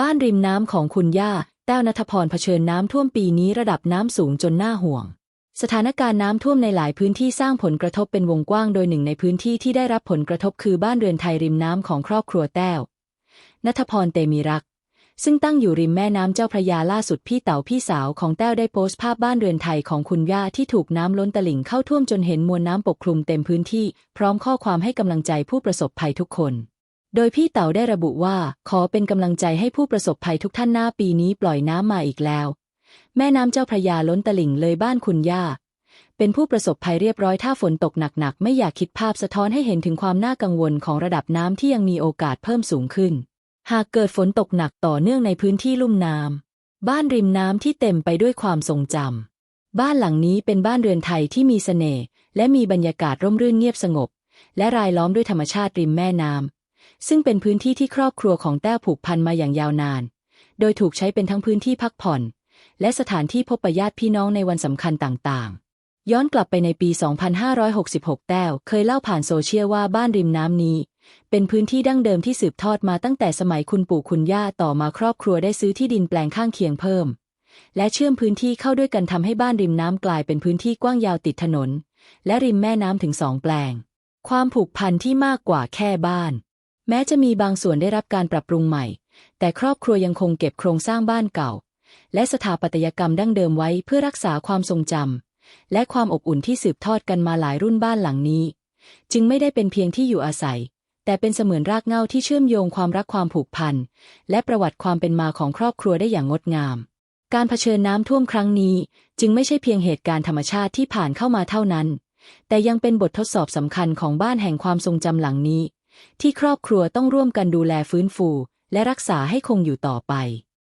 บ้านริมน้ำของคุณย่า แต้วนัทพรเผชิญน้ำท่วมปีนี้ระดับน้ำสูงจนน่าห่วง สถานการณ์น้ำท่วมในหลายพื้นที่สร้างผลกระทบเป็นวงกว้างโดยหนึ่งในพื้นที่ที่ได้รับผลกระทบคือบ้านเรือนไทยริมน้ำของครอบครัวแต้วนัทพรเตมีรัก ซึ่งตั้งอยู่ริมแม่น้ำเจ้าพระยาล่าสุดพี่เต๋าพี่สาวของแต้วได้โพสต์ภาพบ้านเรือนไทยของคุณย่าที่ถูกน้ำล้นตลิ่งเข้าท่วมจนเห็นมวลน้ำปกคลุมเต็มพื้นที่ พร้อมข้อความให้กำลังใจผู้ประสบภัยทุกคน โดยพี่เต๋าได้ระบุว่าขอเป็นกำลังใจให้ผู้ประสบภัยทุกท่านหน้าปีนี้ปล่อยน้ำมาอีกแล้ว แม่น้ำเจ้าพระยาล้นตลิ่งเลยบ้านคุณย่า เป็นผู้ประสบภัยเรียบร้อยถ้าฝนตกหนักๆ ไม่อยากคิดภาพสะท้อนให้เห็นถึงความน่ากังวลของระดับน้ำที่ยังมีโอกาสเพิ่มสูงขึ้น หากเกิดฝนตกหนักต่อเนื่องในพื้นที่ลุ่มน้ำบ้านริมน้ำที่เต็มไปด้วยความทรงจำบ้านหลังนี้เป็นบ้านเรือนไทยที่มีเสน่ห์และมีบรรยากาศร่มรื่นเงียบสงบ และรายล้อมด้วยธรรมชาติริมแม่น้ำ ซึ่งเป็นพื้นที่ที่ครอบครัวของแต้วผูกพันมาอย่างยาวนาน โดยถูกใช้เป็นทั้งพื้นที่พักผ่อน และสถานที่พบปะญาติพี่น้องในวันสำคัญต่างๆ ย้อนกลับไปในปี 2566 แต้วเคยเล่าผ่านโซเชียลว่าบ้านริมน้ำนี้ เป็นพื้นที่ดั้งเดิมที่สืบทอดมาตั้งแต่สมัยคุณปู่คุณย่าต่อมาครอบครัวได้ซื้อที่ดินแปลงข้างเคียงเพิ่ม และเชื่อมพื้นที่เข้าด้วยกันทำให้บ้านริมน้ำกลายเป็นพื้นที่กว้างยาวติดถนน และริมแม่น้ำถึงสองแปลง ความผูกพันที่มากกว่าแค่บ้าน แม้จะมีบางส่วนได้รับการปรับปรุงใหม่ แต่ครอบครัวยังคงเก็บโครงสร้างบ้านเก่า และสถาปัตยกรรมดั้งเดิมไว้เพื่อรักษาความทรงจำและความอบอุ่นที่สืบทอดกันมาหลายรุ่นบ้านหลังนี้ จึงไม่ได้เป็นเพียงที่อยู่อาศัย แต่เป็นเสมือนรากเหง้าที่เชื่อมโยงความรักความผูกพัน และประวัติความเป็นมาของครอบครัวได้อย่างงดงาม การเผชิญน้ำท่วมครั้งนี้ จึงไม่ใช่เพียงเหตุการณ์ธรรมชาติที่ผ่านเข้ามาเท่านั้น แต่ยังเป็นบททดสอบสำคัญของบ้านแห่งความทรงจำหลังนี้ ที่ครอบครัวต้องร่วมกันดูแลฟื้นฟู และรักษาให้คงอยู่ต่อไป